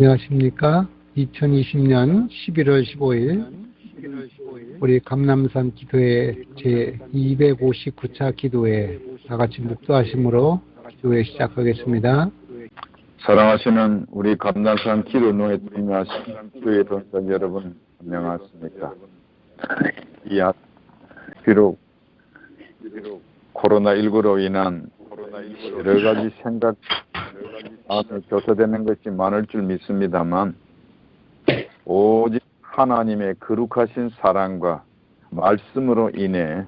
안녕하십니까. 2020년 11월 15일 우리 감남산 기도회 제 259차 기도회 다 같이 묵도하심으로 기도회 시작하겠습니다. 사랑하시는 우리 감남산 기도노에 참여하신 교회 동선 여러분 안녕하십니까? 이 아, 비록 코로나19로 인한 여러 가지 생각 마음에 교차되는 것이 많을 줄 믿습니다만 오직 하나님의 거룩하신 사랑과 말씀으로 인해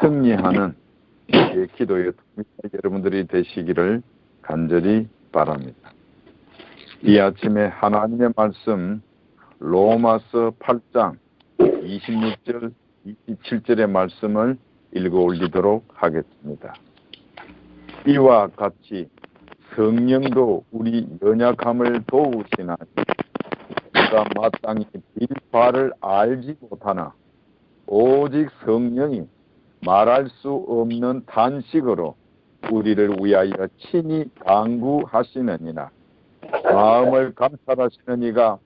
승리하는 제 기도의 여러분들이 되시기를 간절히 바랍니다. 이 아침에 하나님의 말씀 로마서 8장 26절 27절의 말씀을 읽어 올리도록 하겠습니다. 이와 같이 성령도 우리 연약함을 도우시나니 우리가 마땅히 빌바를 알지 못하나 오직 성령이 말할 수 없는 단식으로 우리를 위하여 친히 강구하시느니라. 마음을 감찰하시는 이가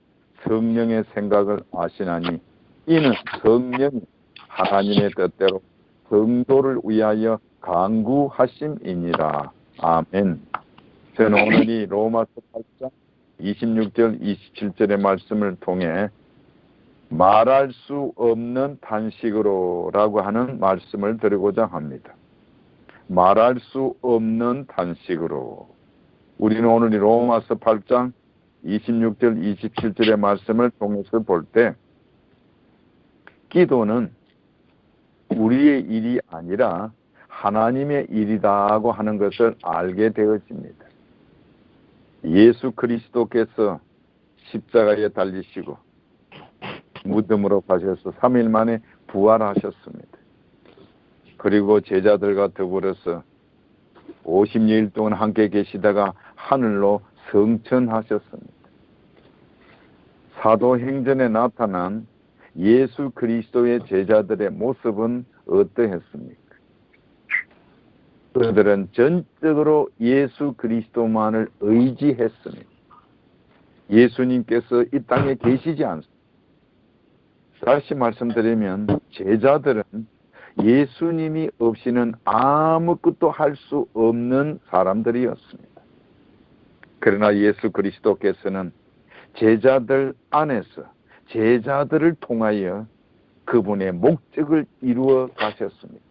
성령의 생각을 아시나니 이는 성령이 하나님의 뜻대로 성도를 위하여 강구하심이니라. 아멘 저는 오늘 이 로마서 8장 26절 27절의 말씀을 통해 말할 수 없는 단식으로라고 하는 말씀을 드리고자 합니다. 말할 수 없는 단식으로 우리는 오늘 이 로마서 8장 26절 27절의 말씀을 통해서 볼 때 기도는 우리의 일이 아니라 하나님의 일이다고 하는 것을 알게 되었습니다. 예수 그리스도께서 십자가에 달리시고 무덤으로 가셔서 3일 만에 부활하셨습니다. 그리고 제자들과 더불어서 50일 동안 함께 계시다가 하늘로 성천하셨습니다. 사도행전에 나타난 예수 그리스도의 제자들의 모습은 어떠했습니까? 그들은 전적으로 예수 그리스도만을 의지했습니다. 예수님께서 이 땅에 계시지 않습니다. 다시 말씀드리면 제자들은 예수님이 없이는 아무것도 할 수 없는 사람들이었습니다. 그러나 예수 그리스도께서는 제자들 안에서 제자들을 통하여 그분의 목적을 이루어 가셨습니다.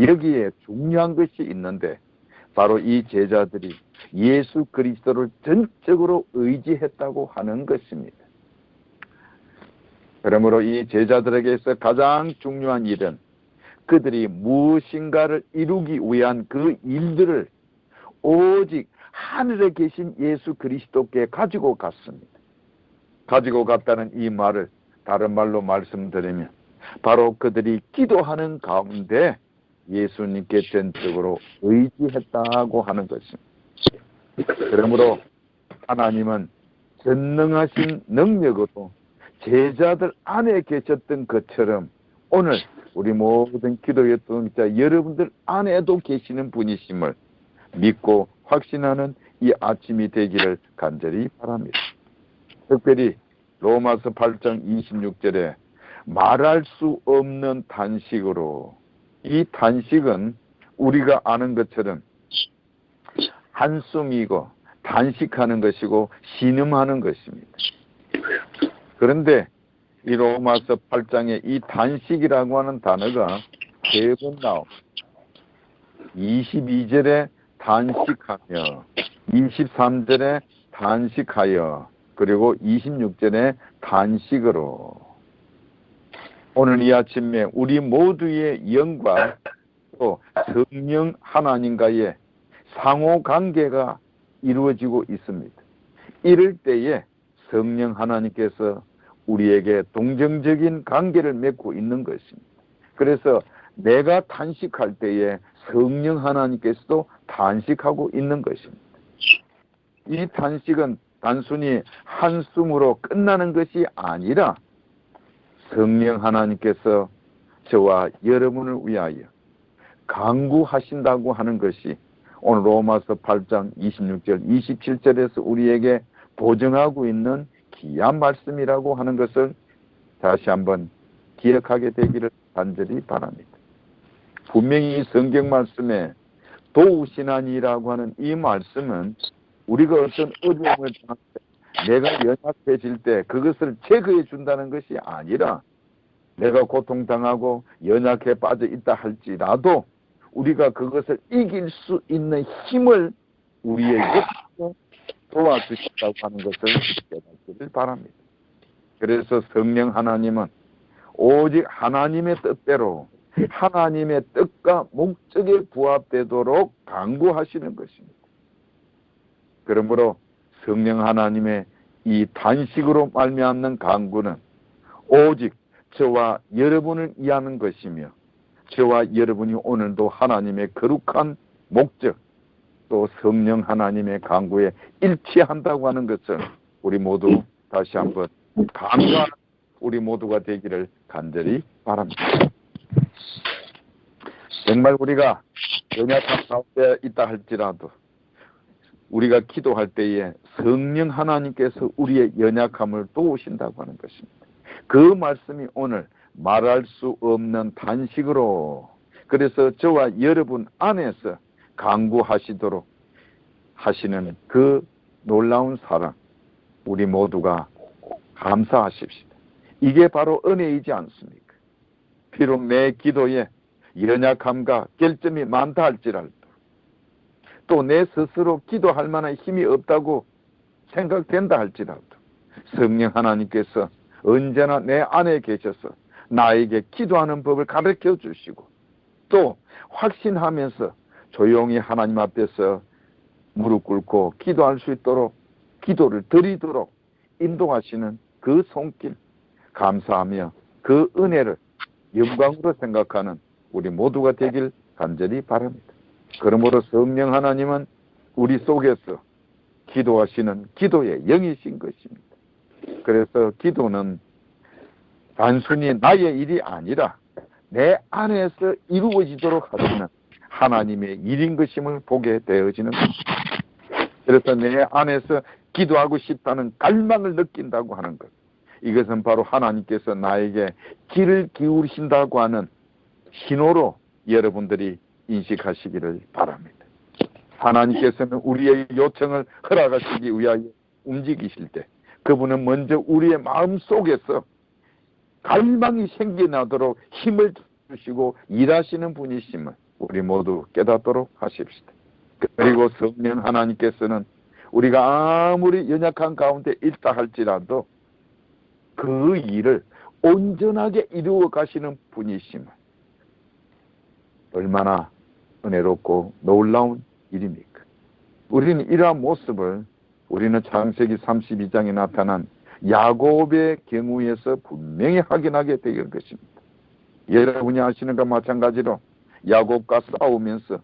여기에 중요한 것이 있는데 바로 이 제자들이 예수 그리스도를 전적으로 의지했다고 하는 것입니다. 그러므로 이 제자들에게서 가장 중요한 일은 그들이 무엇인가를 이루기 위한 그 일들을 오직 하늘에 계신 예수 그리스도께 가지고 갔습니다. 가지고 갔다는 이 말을 다른 말로 말씀드리면 바로 그들이 기도하는 가운데 예수님께 전적으로 의지했다고 하는 것입니다. 그러므로 하나님은 전능하신 능력으로 제자들 안에 계셨던 것처럼 오늘 우리 모든 기도의 동자 여러분들 안에도 계시는 분이심을 믿고 확신하는 이 아침이 되기를 간절히 바랍니다. 특별히 로마서 8장 26절에 말할 수 없는 단식으로 이 단식은 우리가 아는 것처럼 한숨이고 단식하는 것이고 신음하는 것입니다. 그런데 이 로마서 8장에 이 단식이라고 하는 단어가 세 번 나옵니다. 22절에 단식하며 23절에 단식하여 그리고 26절에 단식으로 오늘 이 아침에 우리 모두의 영과 또 성령 하나님과의 상호 관계가 이루어지고 있습니다. 이럴 때에 성령 하나님께서 우리에게 동정적인 관계를 맺고 있는 것입니다. 그래서 내가 탄식할 때에 성령 하나님께서도 탄식하고 있는 것입니다. 이 탄식은 단순히 한숨으로 끝나는 것이 아니라 성령 하나님께서 저와 여러분을 위하여 강구하신다고 하는 것이 오늘 로마서 8장 26절 27절에서 우리에게 보증하고 있는 귀한 말씀이라고 하는 것을 다시 한번 기억하게 되기를 간절히 바랍니다. 분명히 이 성경 말씀에 도우시나니라고 하는 이 말씀은 우리가 어떤 어려움을 당할 때 내가 연약해질 때 그것을 제거해 준다는 것이 아니라 내가 고통당하고 연약해 빠져 있다 할지라도 우리가 그것을 이길 수 있는 힘을 우리에게 도와주신다고 하는 것을 깨닫기를 바랍니다. 그래서 성령 하나님은 오직 하나님의 뜻대로 하나님의 뜻과 목적에 부합되도록 강구하시는 것입니다. 그러므로 성령 하나님의 이 단식으로 말미암는 강구는 오직 저와 여러분을 위하는 것이며 저와 여러분이 오늘도 하나님의 거룩한 목적 또 성령 하나님의 강구에 일치한다고 하는 것을 우리 모두 다시 한번 감사한 우리 모두가 되기를 간절히 바랍니다. 정말 우리가 연약한 가운데 있다 할지라도 우리가 기도할 때에 성령 하나님께서 우리의 연약함을 도우신다고 하는 것입니다. 그 말씀이 오늘 말할 수 없는 단식으로 그래서 저와 여러분 안에서 강구하시도록 하시는 그 놀라운 사랑 우리 모두가 감사하십시다. 이게 바로 은혜이지 않습니까? 비록 내 기도에 연약함과 결점이 많다 할지라도 또 내 스스로 기도할 만한 힘이 없다고 생각된다 할지라도 성령 하나님께서 언제나 내 안에 계셔서 나에게 기도하는 법을 가르쳐 주시고 또 확신하면서 조용히 하나님 앞에서 무릎 꿇고 기도할 수 있도록 기도를 드리도록 인도하시는 그 손길 감사하며 그 은혜를 영광으로 생각하는 우리 모두가 되길 간절히 바랍니다. 그러므로 성령 하나님은 우리 속에서 기도하시는 기도의 영이신 것입니다. 그래서 기도는 단순히 나의 일이 아니라 내 안에서 이루어지도록 하시는 하나님의 일인 것임을 보게 되어지는 것입니다. 그래서 내 안에서 기도하고 싶다는 갈망을 느낀다고 하는 것. 이것은 바로 하나님께서 나에게 길을 기울이신다고 하는 신호로 여러분들이 인식하시기를 바랍니다. 하나님께서는 우리의 요청을 허락하시기 위하여 움직이실 때 그분은 먼저 우리의 마음 속에서 갈망이 생겨나도록 힘을 주시고 일하시는 분이심을 우리 모두 깨닫도록 하십시다. 그리고 성령 하나님께서는 우리가 아무리 연약한 가운데 있다 할지라도 그 일을 온전하게 이루어 가시는 분이심을 얼마나 은혜롭고 놀라운 일입니까? 우리는 이러한 모습을 우리는 창세기 32장에 나타난 야곱의 경우에서 분명히 확인하게 될 것입니다. 여러분이 아시는 것과 마찬가지로 야곱과 싸우면서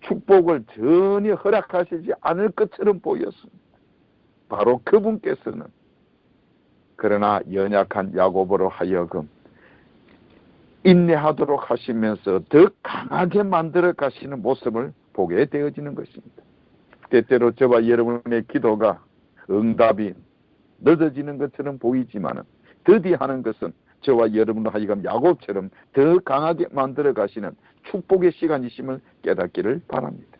축복을 전혀 허락하시지 않을 것처럼 보였습니다. 바로 그분께서는 그러나 연약한 야곱으로 하여금 인내하도록 하시면서 더 강하게 만들어 가시는 모습을 보게 되어지는 것입니다. 때때로 저와 여러분의 기도가 응답이 늦어지는 것처럼 보이지만 드디어 하는 것은 저와 여러분도 하여금 야곱처럼 더 강하게 만들어 가시는 축복의 시간이심을 깨닫기를 바랍니다.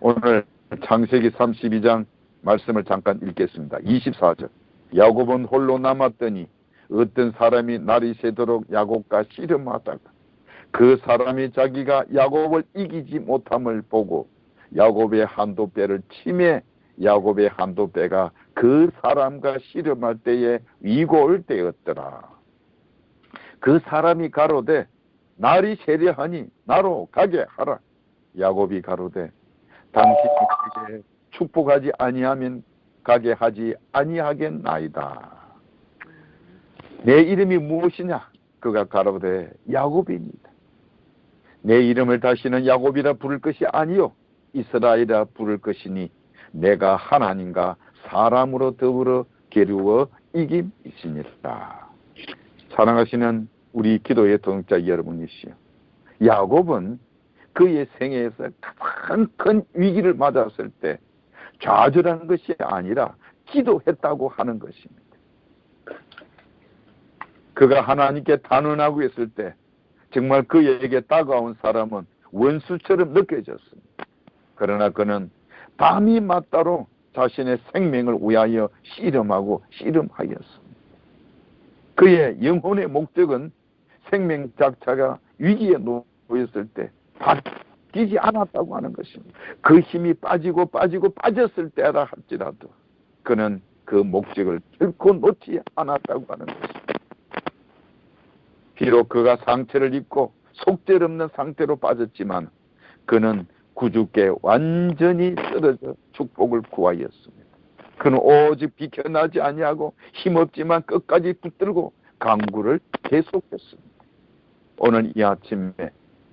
오늘 창세기 32장 말씀을 잠깐 읽겠습니다. 24절 야곱은 홀로 남았더니 어떤 사람이 날이 새도록 야곱과 씨름하다가 그 사람이 자기가 야곱을 이기지 못함을 보고 야곱의 한도 뼈를 치매 야곱의 한도 뼈가 그 사람과 씨름할 때에 위골되었더라. 그 사람이 가로되 날이 세려하니 나로 가게 하라. 야곱이 가로되 당신이 축복하지 아니하면 가게 하지 아니하겠나이다. 내 이름이 무엇이냐? 그가 가로되 야곱입니다. 내 이름을 다시는 야곱이라 부를 것이 아니요 이스라엘이라 부를 것이니 내가 하나님과 사람으로 더불어 게루어 이김이시니라. 사랑하시는 우리 기도의 동자 여러분이시여. 야곱은 그의 생애에서 가장 큰 위기를 맞았을 때 좌절하는 것이 아니라 기도했다고 하는 것입니다. 그가 하나님께 단언하고 있을 때 정말 그에게 다가온 사람은 원수처럼 느껴졌습니다. 그러나 그는 밤이 맞다로 자신의 생명을 위하여 씨름하고 씨름하였습니다. 그의 영혼의 목적은 생명 자체가 위기에 놓였을 때 바뀌지 않았다고 하는 것입니다. 그 힘이 빠지고 빠지고 빠졌을 때라 할지라도 그는 그 목적을 결코 놓지 않았다고 하는 것입니다. 비록 그가 상처를 입고 속절없는 상태로 빠졌지만 그는 구주께 완전히 쓰러져 축복을 구하였습니다. 그는 오직 비켜나지 아니하고 힘없지만 끝까지 붙들고 강구를 계속했습니다. 오늘 이 아침에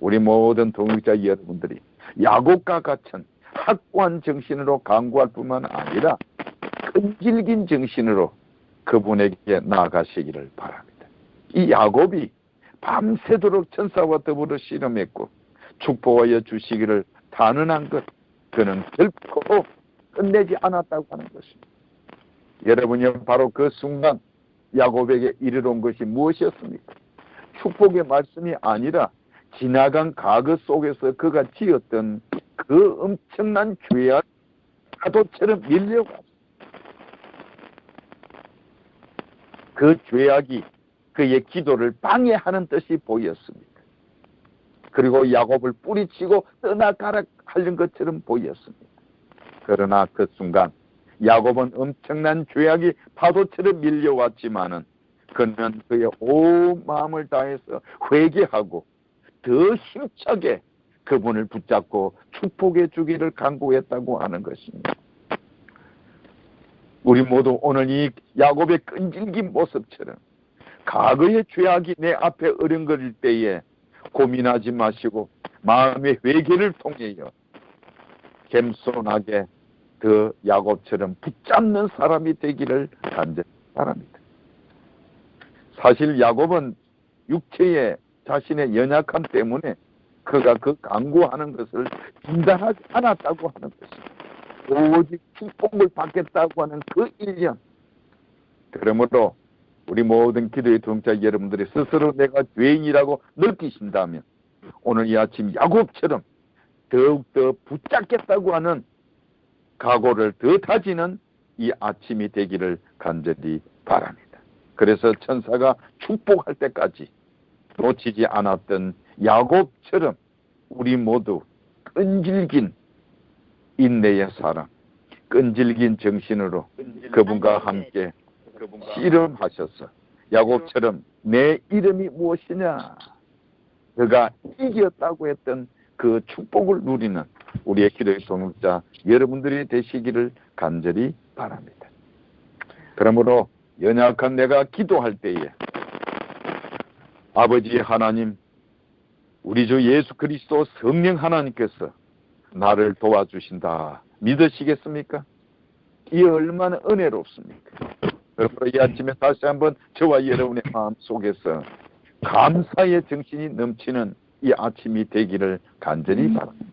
우리 모든 동역자 여러분들이 야곱과 같은 확고한 정신으로 강구할 뿐만 아니라 끈질긴 정신으로 그분에게 나아가시기를 바랍니다. 이 야곱이 밤새도록 천사와 더불어 씨름했고 축복하여 주시기를 단언한 것 그는 결코 끝내지 않았다고 하는 것입니다. 여러분이 바로 그 순간 야곱에게 이르러 온 것이 무엇이었습니까? 축복의 말씀이 아니라 지나간 과거 속에서 그가 지었던 그 엄청난 죄악 파도처럼 밀려왔습니다. 그 죄악이 그의 기도를 방해하는 듯이 보였습니다. 그리고 야곱을 뿌리치고 떠나가라 하는 것처럼 보였습니다. 그러나 그 순간 야곱은 엄청난 죄악이 파도처럼 밀려왔지만은 그는 그의 온 마음을 다해서 회개하고 더 힘차게 그분을 붙잡고 축복해 주기를 간구했다고 하는 것입니다. 우리 모두 오늘 이 야곱의 끈질긴 모습처럼 과거의 죄악이 내 앞에 어른거릴 때에 고민하지 마시고 마음의 회개를 통해요. 겸손하게 그 야곱처럼 붙잡는 사람이 되기를 간절히 바랍니다. 사실 야곱은 육체의 자신의 연약함 때문에 그가 그 강구하는 것을 진단하지 않았다고 하는 것입니다. 오직 축복을 받겠다고 하는 그 일념. 그러므로 우리 모든 기도의 동자 여러분들이 스스로 내가 죄인이라고 느끼신다면 오늘 이 아침 야곱처럼 더욱더 붙잡겠다고 하는 각오를 더 다지는 이 아침이 되기를 간절히 바랍니다. 그래서 천사가 축복할 때까지 놓치지 않았던 야곱처럼 우리 모두 끈질긴 인내의 사랑, 끈질긴 정신으로 그분과 함께 씨름하셔서 야곱처럼 내 이름이 무엇이냐 그가 이겼다고 했던 그 축복을 누리는 우리의 기도의 동역자 여러분들이 되시기를 간절히 바랍니다. 그러므로 연약한 내가 기도할 때에 아버지 하나님 우리 주 예수 그리스도 성령 하나님께서 나를 도와주신다 믿으시겠습니까? 이 얼마나 은혜롭습니까? 그러므로 이 아침에 다시 한번 저와 여러분의 마음 속에서 감사의 정신이 넘치는 이 아침이 되기를 간절히 바랍니다.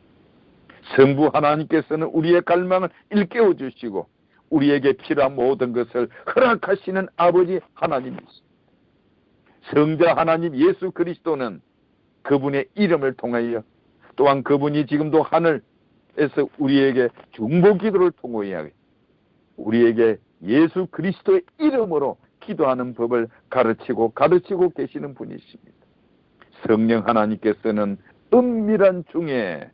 성부 하나님께서는 우리의 갈망을 일깨워 주시고 우리에게 필요한 모든 것을 허락하시는 아버지 하나님이십니다. 성자 하나님 예수 그리스도는 그분의 이름을 통하여 또한 그분이 지금도 하늘에서 우리에게 중보 기도를 통하여 우리에게 예수 그리스도의 이름으로 기도하는 법을 가르치고 가르치고 계시는 분이십니다. 성령 하나님께서는 은밀한 중에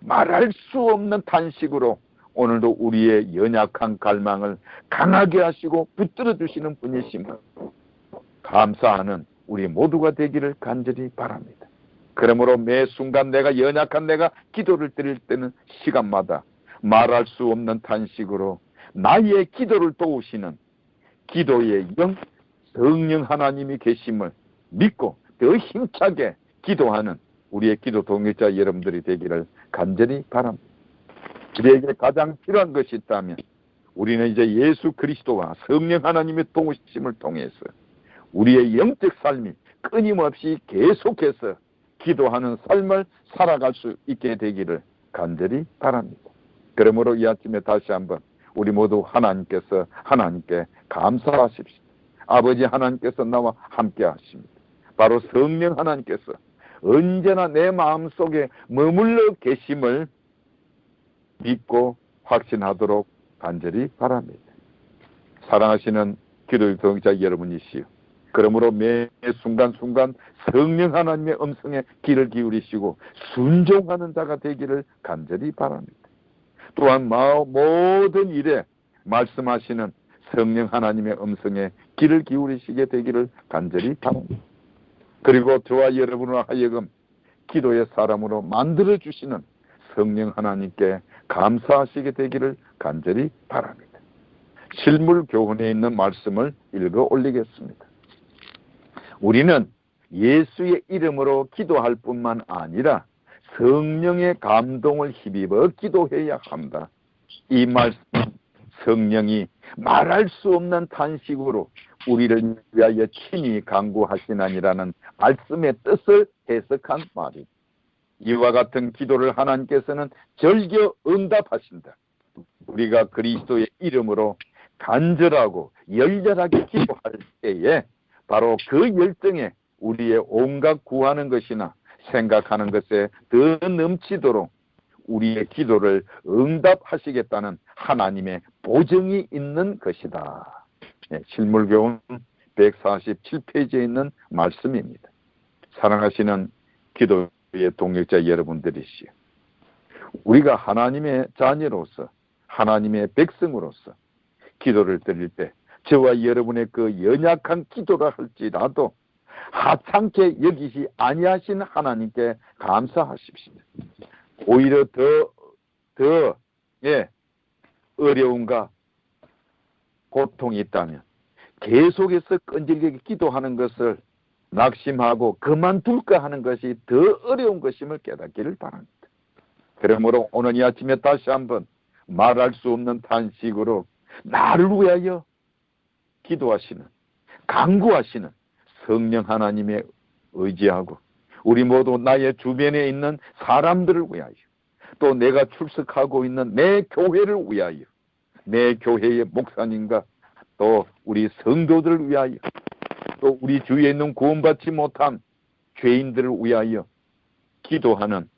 말할 수 없는 탄식으로 오늘도 우리의 연약한 갈망을 강하게 하시고 붙들어 주시는 분이심을 감사하는 우리 모두가 되기를 간절히 바랍니다. 그러므로 매 순간 내가 연약한 내가 기도를 드릴 때는 시간마다 말할 수 없는 탄식으로 나의 기도를 도우시는 기도의 영 성령 하나님이 계심을 믿고 더 힘차게 기도하는 우리의 기도 동역자 여러분들이 되기를 간절히 바랍니다. 우리에게 가장 필요한 것이 있다면 우리는 이제 예수 그리스도와 성령 하나님의 동우심을 통해서 우리의 영적 삶이 끊임없이 계속해서 기도하는 삶을 살아갈 수 있게 되기를 간절히 바랍니다. 그러므로 이 아침에 다시 한번 우리 모두 하나님께서 하나님께 감사하십시오. 아버지 하나님께서 나와 함께 하십니다. 바로 성령 하나님께서 언제나 내 마음속에 머물러 계심을 믿고 확신하도록 간절히 바랍니다. 사랑하시는 기도의 동자 여러분이시여. 그러므로 매 순간순간 성령 하나님의 음성에 귀를 기울이시고 순종하는 자가 되기를 간절히 바랍니다. 또한 마- 모든 일에 말씀하시는 성령 하나님의 음성에 귀를 기울이시게 되기를 간절히 바랍니다. 그리고 저와 여러분을 하여금 기도의 사람으로 만들어 주시는 성령 하나님께 감사하시게 되기를 간절히 바랍니다. 실물 교훈에 있는 말씀을 읽어 올리겠습니다. 우리는 예수의 이름으로 기도할 뿐만 아니라 성령의 감동을 힘입어 기도해야 한다. 이 말씀 성령이 말할 수 없는 탄식으로 우리를 위하여 친히 강구하시나니라는 말씀의 뜻을 해석한 말이 이와 같은 기도를 하나님께서는 절겨 응답하신다. 우리가 그리스도의 이름으로 간절하고 열렬하게 기도할 때에 바로 그 열정에 우리의 온갖 구하는 것이나 생각하는 것에 더 넘치도록 우리의 기도를 응답하시겠다는 하나님의 보증이 있는 것이다. 예, 실물교훈 147페이지에 있는 말씀입니다. 사랑하시는 기도의 동역자 여러분들이시여. 우리가 하나님의 자녀로서 하나님의 백성으로서 기도를 드릴 때 저와 여러분의 그 연약한 기도라 할지라도 하찮게 여기시 아니하신 하나님께 감사하십시오. 오히려 더, 더, 예, 어려움과 고통이 있다면 계속해서 끈질기게 기도하는 것을 낙심하고 그만둘까 하는 것이 더 어려운 것임을 깨닫기를 바랍니다. 그러므로 오늘 이 아침에 다시 한번 말할 수 없는 탄식으로 나를 위하여 기도하시는 강구하시는 성령 하나님의 의지하고 우리 모두 나의 주변에 있는 사람들을 위하여 또 내가 출석하고 있는 내 교회를 위하여 내 교회의 목사님과 또 우리 성도들을 위하여 또 우리 주위에 있는 구원받지 못한 죄인들을 위하여 기도하는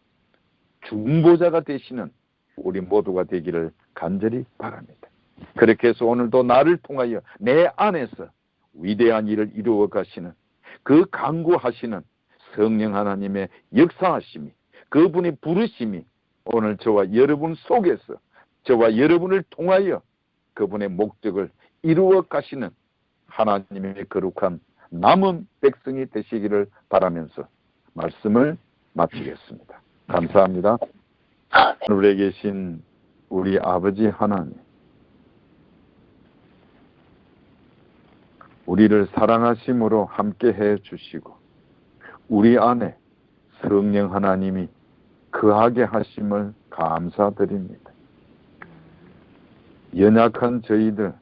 중보자가 되시는 우리 모두가 되기를 간절히 바랍니다. 그렇게 해서 오늘도 나를 통하여 내 안에서 위대한 일을 이루어 가시는 그 강구하시는 성령 하나님의 역사하심이 그분의 부르심이 오늘 저와 여러분 속에서 저와 여러분을 통하여 그분의 목적을 이루어 가시는 하나님의 거룩한 남은 백성이 되시기를 바라면서 말씀을 마치겠습니다. 감사합니다. 하늘에 계신 우리 아버지 하나님 우리를 사랑하심으로 함께 해 주시고 우리 안에 성령 하나님이 거하게 하심을 감사드립니다. 연약한 저희들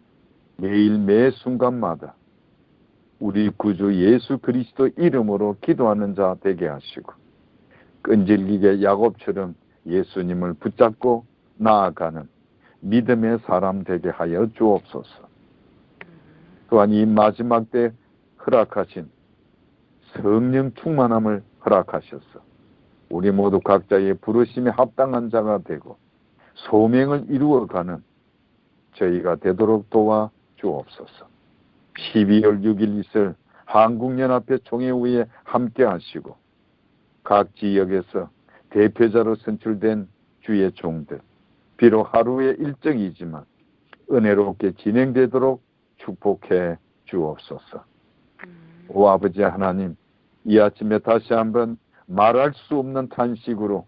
매일 매 순간마다 우리 구주 예수 그리스도 이름으로 기도하는 자 되게 하시고 끈질기게 야곱처럼 예수님을 붙잡고 나아가는 믿음의 사람 되게 하여 주옵소서. 또한 이 마지막 때 허락하신 성령 충만함을 허락하셔서 우리 모두 각자의 부르심에 합당한 자가 되고 소명을 이루어가는 저희가 되도록 도와 주옵소서. 12월 6일 있을 한국연합회 총회후에 함께 하시고 각 지역에서 대표자로 선출된 주의 종들 비록 하루의 일정이지만 은혜롭게 진행되도록 축복해 주옵소서. 오 아버지 하나님 이 아침에 다시 한번 말할 수 없는 탄식으로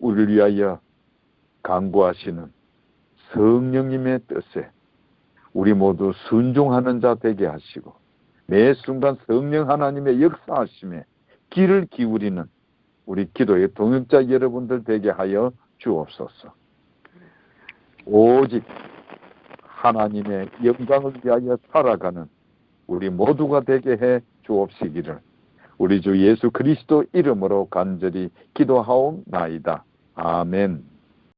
우리를 위하여 강구하시는 성령님의 뜻에 우리 모두 순종하는 자 되게 하시고 매 순간 성령 하나님의 역사하심에 귀를 기울이는 우리 기도의 동역자 여러분들 되게 하여 주옵소서. 오직 하나님의 영광을 위하여 살아가는 우리 모두가 되게 해 주옵시기를 우리 주 예수 그리스도 이름으로 간절히 기도하옵나이다. 아멘.